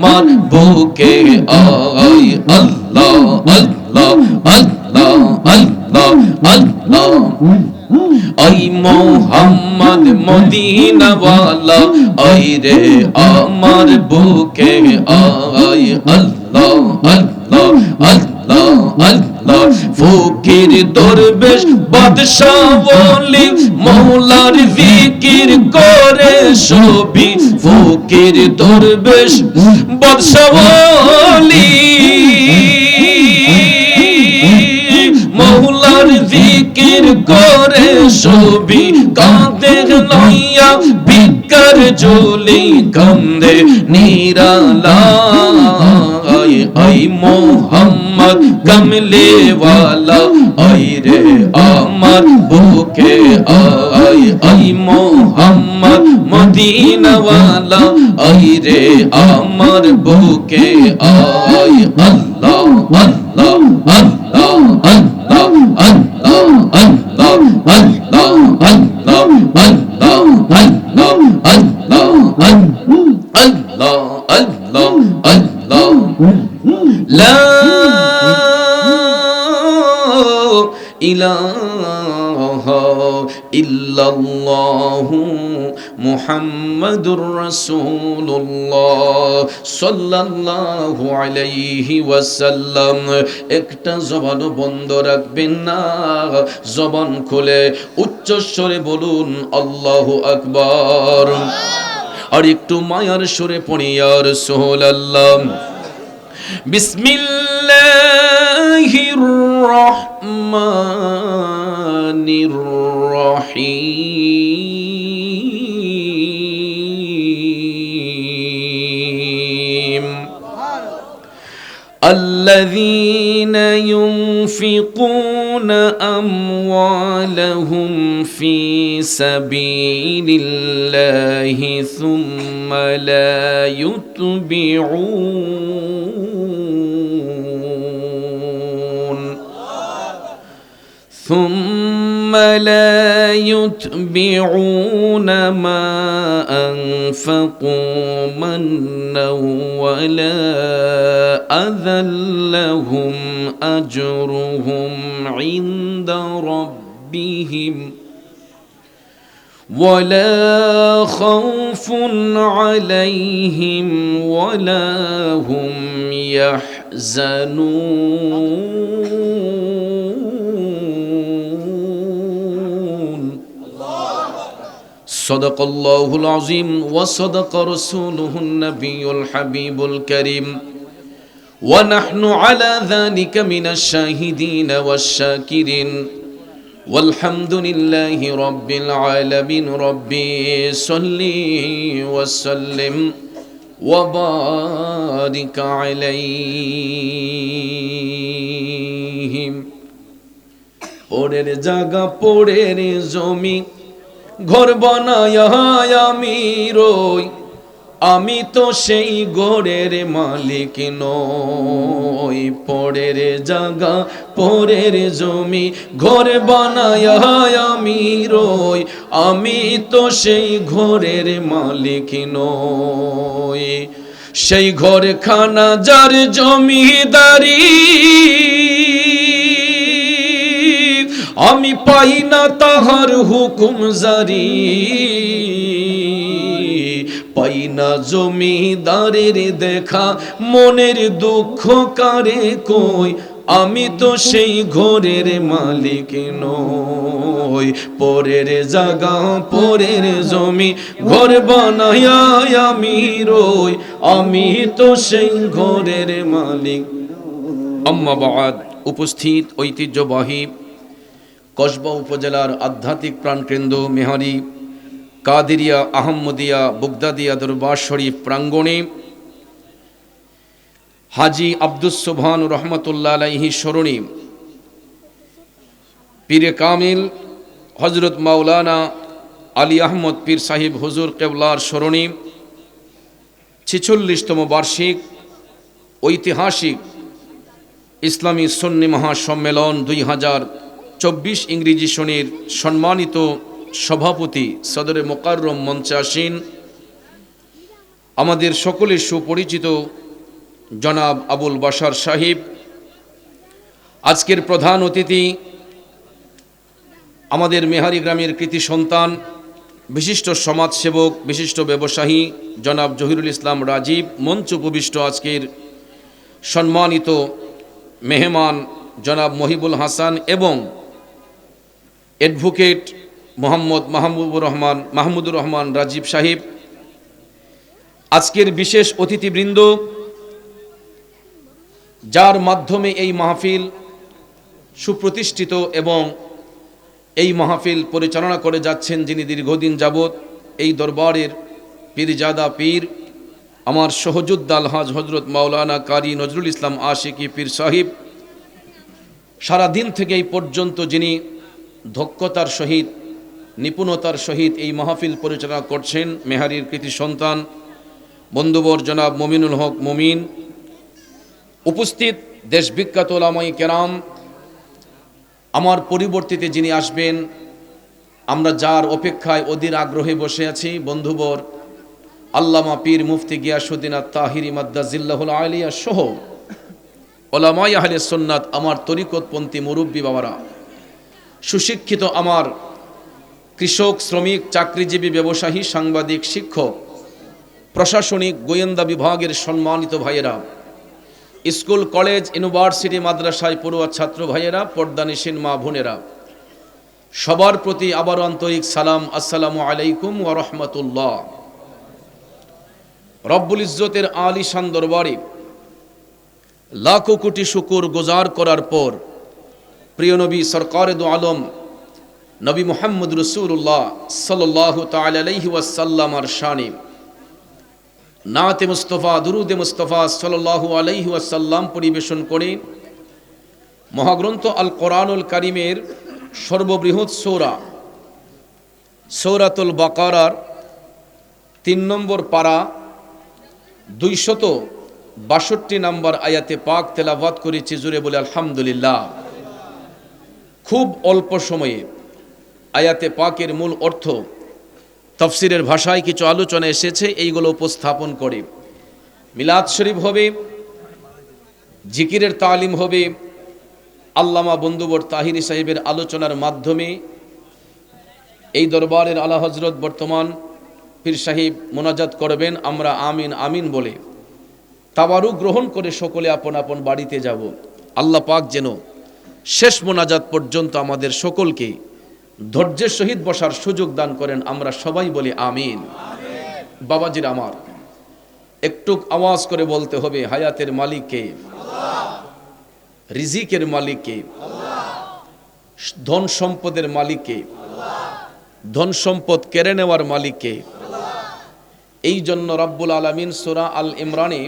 আমার বুকে I Allah Allah Allah Allah Allah. I Mohammad মদিনাওয়ালা আই রে আমার বুকে আই আল্লাহ আল্লাহ আল্লাহ আল্লাহ। ফকির দরবেশ, বাদশাহ বলি মৌলার জিকির করে সবি ফকির দরবেশ, বাদশাহ বলি মৌলার জিকির করে সবি কাঁদে লইয়া বিকার জলি কান্দে নিরালা আই মোহাম্মদ। কমলে ওয়ালা, আই রে আমার বুকে, আই আই মোহাম্মদ মদিনা ওয়ালা আই রে আমার বুকে, আই, আল্লাহ আল্লাহ আল্লাহ আল্লাহ। মুহাম্মাদুর রাসূলুল্লাহ সাল্লাল্লাহু আলাইহি ওয়াসাল্লাম একটা জবান বন্ধ রাখবেন না। জবান খুলে উচ্চ স্বরে বলুন, আল্লাহু আকবার। আর একটু মায়ার সুরে পড়ি আর সোহল আল্লাহ বিসমিল্লাহির রহমানির রহিম। الذين ينفقون أموالهم في سبيل الله ثم لا يتبعون. ثم لا يتبعون ما أنفقوا منا ولا أذى لهم أجرهم عند ربهم ولا خوف عليهم ولا هم يحزنون صدق الله العظيم وصدق رسوله النبي الحبيب الكريم ونحن على ذلك من الشاهدين والشاكرين والحمد لله رب العالمين ربي صلي وسلم وبارك عليهم পরের জায়গা পরের জমি ঘর বানায় আমি রই। আমি তো সেই ঘরের মালিক নই। পরের জাগা পরের জমি, ঘর বানায় আমি রই। আমি তো সেই ঘরের মালিক নই। সেই ঘর খানা যার জমিদারি আমি পাই না তাহার হুকুম জারি। পাই না জমিদারের দেখা, মনের দুঃখ কারে কই? আমি তো সেই ঘরের মালিক নই। পরের জাগা পরের জমি, ঘর বানায়া আমি রই। আমি তো সেই ঘরের মালিক আম্মাবাদ উপস্থিত ঐতিহ্যবাহী কসবা উপজেলার আধ্যাত্মিক প্রাণকেন্দ্র মেহারি, কাদিরিয়া, আহম্মদিয়া, বুগদাদিয়া দরবার শরীফ প্রাঙ্গণে হাজি আব্দুস সোবহান রহমতুল্লাহ আলাইহি স্মরণী পীরে কামিল হজরত মাওলানা আলী আহমদ পীর সাহিব হুজুর কেবলার স্মরণী ছেচল্লিশতম বার্ষিক ঐতিহাসিক ইসলামী সন্নি মহাসম্মেলন দুই হাজার চব্বিশ ইংরেজি সনের সম্মানিত সভাপতি সদরে মোকাররম মঞ্চে আসীন আমাদের সকলের সুপরিচিত জনাব আবুল বাশার সাহিব। আজকের প্রধান অতিথি আমাদের মেহারি গ্রামের কৃতি সন্তান, বিশিষ্ট সমাজসেবক, বিশিষ্ট ব্যবসায়ী জনাব জহিরুল ইসলাম রাজীব, মঞ্চ উপবিষ্ট আজকের সম্মানিত মেহমান জনাব মহিবুল হাসান এবং অ্যাডভোকেট মোহাম্মদ মাহমুবুর রহমান মাহমুদুর রহমান রাজীব সাহেব আজকের বিশেষ অতিথিবৃন্দ, যার মাধ্যমে এই মাহফিল সুপ্রতিষ্ঠিত এবং এই মাহফিল পরিচালনা করে যাচ্ছেন যিনি দীর্ঘদিন যাবৎ এই দরবারের পীরজাদা পীর, আমার সহযোদ্ধা আলহাজ হজরত মাওলানা কারি নজরুল ইসলাম আশিকি পীর সাহিব। সারা দিন থেকে এই পর্যন্ত যিনি দক্ষতার সহিত, নিপুণতার সহিত এই মাহফিল পরিচালনা করছেন মেহারির কৃতি সন্তান, বন্ধুবর জনাব মমিনুল হক মমিন, উপস্থিত দেশবিখ্যাত ওলামাই কেরাম, আমার পরিবর্তিতে যিনি আসবেন, আমরা যার অপেক্ষায় অধীর আগ্রহে বসে আছি, বন্ধুবর আল্লামা পীর মুফতি গিয়াসুদ্দিন তাহিরি মাদ্দাজিল্লাহুল আলিয়া সহ ওলামাই আহলে সন্ন্যাত আমার তরিকতপন্থী মুরব্বী বাবারা। সুশিক্ষিত আমার কৃষক, শ্রমিক, চাকরিজীবী, ব্যবসায়ী, সাংবাদিক, শিক্ষক, প্রশাসনিক, গোয়েন্দা বিভাগের সম্মানিত ভাইয়েরা, স্কুল, কলেজ, ইউনিভার্সিটি, মাদ্রাসায় পড়ুয়া ছাত্র ভাইয়েরা পর্দানিসীন মা বোনেরা, সবার প্রতি আবার আন্তরিক সালাম, আসসালামু আলাইকুম ওয়া রহমতুল্লাহ। রব্বুল ইজ্জতের আলিশান দরবারে লাখো কোটি শুকুর গোজার করার পর প্রিয় নবী সরকার দু আলম, নবী মোহাম্মদ রসুল্লাহ সাল্লাহ তালাহি ওয়াসাল্লামার শানে, নাতে মুস্তফা, দুরুদে মুস্তফা সাল্লাহ ওয়াসাল্লাম পরিবেশন করে, মহাগ্রন্থ আল কোরআনুল কারিমের সর্ববৃহৎ সৌরা, সৌরাতুল বাকারার তিন নম্বর পাড়া দুইশত বাষট্টি নম্বর আয়াতে পাক তেলাবাদ করেছি জুড়ে বলে আলহামদুলিল্লাহ। খুব অল্প সময়ে আয়াতে পাকের মূল অর্থ, তফসিরের ভাষায় কিছু আলোচনা এসেছে, এইগুলো উপস্থাপন করে। মিলাদ শরীফ হবে, জিকিরের তালিম হবে, আল্লামা বন্ধুবর তাহিরি সাহেবের আলোচনার মাধ্যমে এই দরবারের আলা হজরত বর্তমান পীর সাহেব মোনাজাত করবেন, আমরা আমিন আমিন বলে। তাবারু গ্রহণ করে সকলে আপন আপন বাড়িতে যাব। আল্লাহ পাক যেন শেষ মোনাজাত পর্যন্ত আমাদের সকলকে ধৈর্যের সহিত বসার সুযোগ দান করেন আমরা সবাই বলি আমিন। বাবাজির আমার একটু আওয়াজ করে বলতে হবে হায়াতের মালিককে রিজিকের মালিককে ধন সম্পদের মালিককে ধন সম্পদ কেড়ে নেওয়ার মালিককে। এই জন্য রব্বুল আলমিন সোরা আল ইমরানে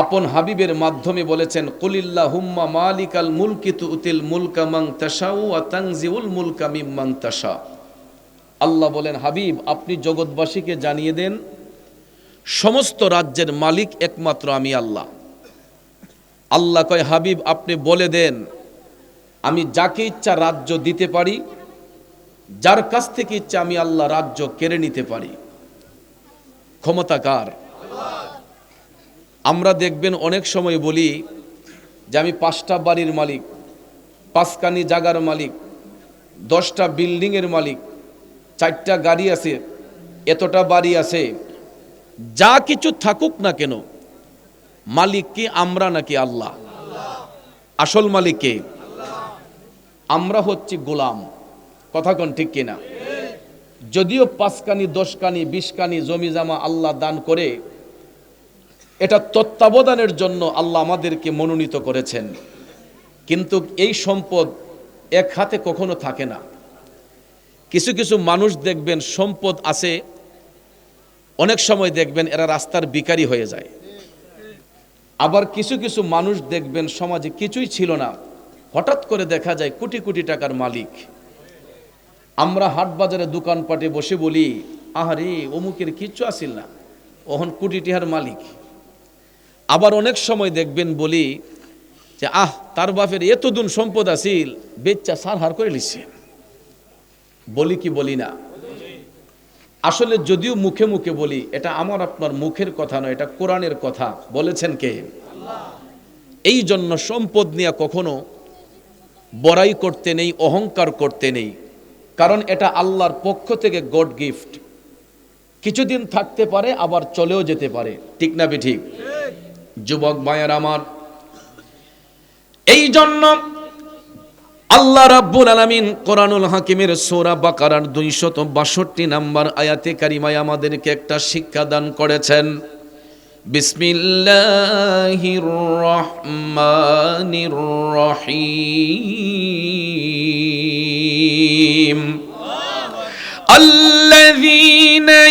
আপন হাবিবের মাধ্যমে বলেছেন কুলিল্লা হুম্মা মালিক আল মুলকি তুতিল মুলকা মাং তাসাউ আ তাংজিউল মুলকা মিম্মাং তাসা আল্লাহ বলেন, হাবিব, আপনি জগৎবাসীকে জানিয়ে দেন, সমস্ত রাজ্যের মালিক একমাত্র আমি আল্লাহ। আল্লাহ কয়, হাবিব, আপনি বলে দেন, আমি যাকে ইচ্ছা রাজ্য দিতে পারি, যার কাছ থেকে ইচ্ছা আমি আল্লাহ রাজ্য কেড়ে নিতে পারি। ক্ষমতাকার আমরা দেখবেন অনেক সময় বলি যে আমি পাঁচটা বাড়ির মালিক পাঁচকানি জাগার মালিক, দশটা বিল্ডিংয়ের মালিক, চারটা গাড়ি আছে, এতটা বাড়ি আছে, যা কিছু থাকুক না কেন, মালিক কি আমরা নাকি আল্লাহ? আসল মালিক কে? আমরা হচ্ছি গোলাম। কথা কোন ঠিক কিনা? যদিও পাঁচকানি দশকানি বিশকানি জমি জামা আল্লাহ দান করে এটা তত্ত্বাবধানের জন্য আল্লাহ আমাদেরকে মনোনীত করেছেন। কিন্তু এই সম্পদ এক হাতে কখনো থাকে না। কিছু কিছু মানুষ দেখবেন সম্পদ আছে, অনেক সময় দেখবেন এরা রাস্তার বিকারি হয়ে যায়। আবার কিছু কিছু মানুষ দেখবেন সমাজে কিছুই ছিল না। হঠাৎ করে দেখা যায় কোটি কোটি টাকার মালিক। আমরা হাট বাজারে দোকানপাটে বসে বলি, আহারে, অমুকের কিচ্ছু আসিল না। ওহন কোটি টিহার মালিক। আবার অনেক সময় দেখবেন বলি যে, আহ, তার বাপের এতদিন সম্পদ আসিল বেচ্চা সার হার করে লিছে বলি কি বলি না? আসলে যদিও মুখে মুখে বলি, এটা আমার আপনার মুখের কথা নয়, এটা কোরআনের কথা। বলেছেন কে? এই জন্য সম্পদ নিয়ে কখনো বড়াই করতে নেই, অহংকার করতে নেই। কারণ এটা আল্লাহর পক্ষ থেকে গড গিফট। কিছুদিন থাকতে পারে, আবার চলেও যেতে পারে। ঠিক না বে ঠিক? যুবক ভাইয়ের আমার। এই জন্য আল্লাহ রাব্বুল আলামিন কোরআনুল হাকিমের সূরা বাকারার 262 নম্বর আয়াতে কারিমায় আমাদেরকে একটা শিক্ষা দান করেছেন। বিসমিল্লাহির রহমানির রহিম। আল্লাযীনা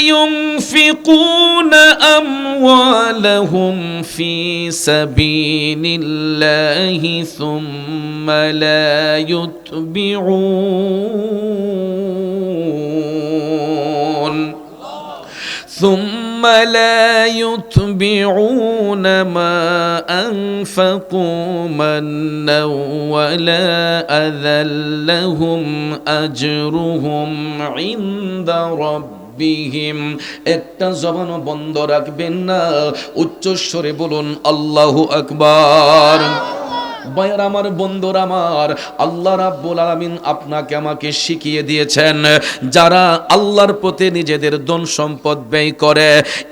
ينفقون أموالهم في سبيل الله ثم لا يتبعون ثم لا يتبعون ما أنفقوا منا ولا أذى لهم أجرهم عند ربهم একটা জবান বন্ধ রাখবেন না। উচ্চস্বরে বলুন আল্লাহু আকবার। ভাইয়ার আমার, বন্ধুর আমার, আল্লাহ রাব্বুল আলামিন আপনাকে আমাকে শিখিয়ে দিয়েছেন, যারা আল্লাহর পথে নিজেদের ধন সম্পদ ব্যয় করে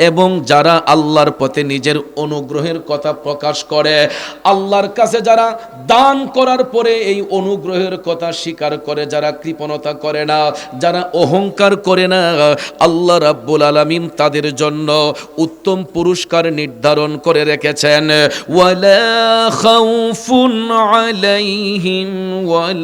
এবং যারা আল্লাহর পথে নিজের অনুগ্রহের কথা প্রকাশ করে, আল্লাহর কাছে যারা দান করার পরে এই অনুগ্রহের কথা স্বীকার করে, যারা কৃপণতা করে না, যারা অহংকার করে না, আল্লাহ রাব্বুল আলামিন তাদের জন্য উত্তম পুরস্কার নির্ধারণ করে রেখেছেন। ওয়ালা খাউফুন আলাইহিম ওয়ালা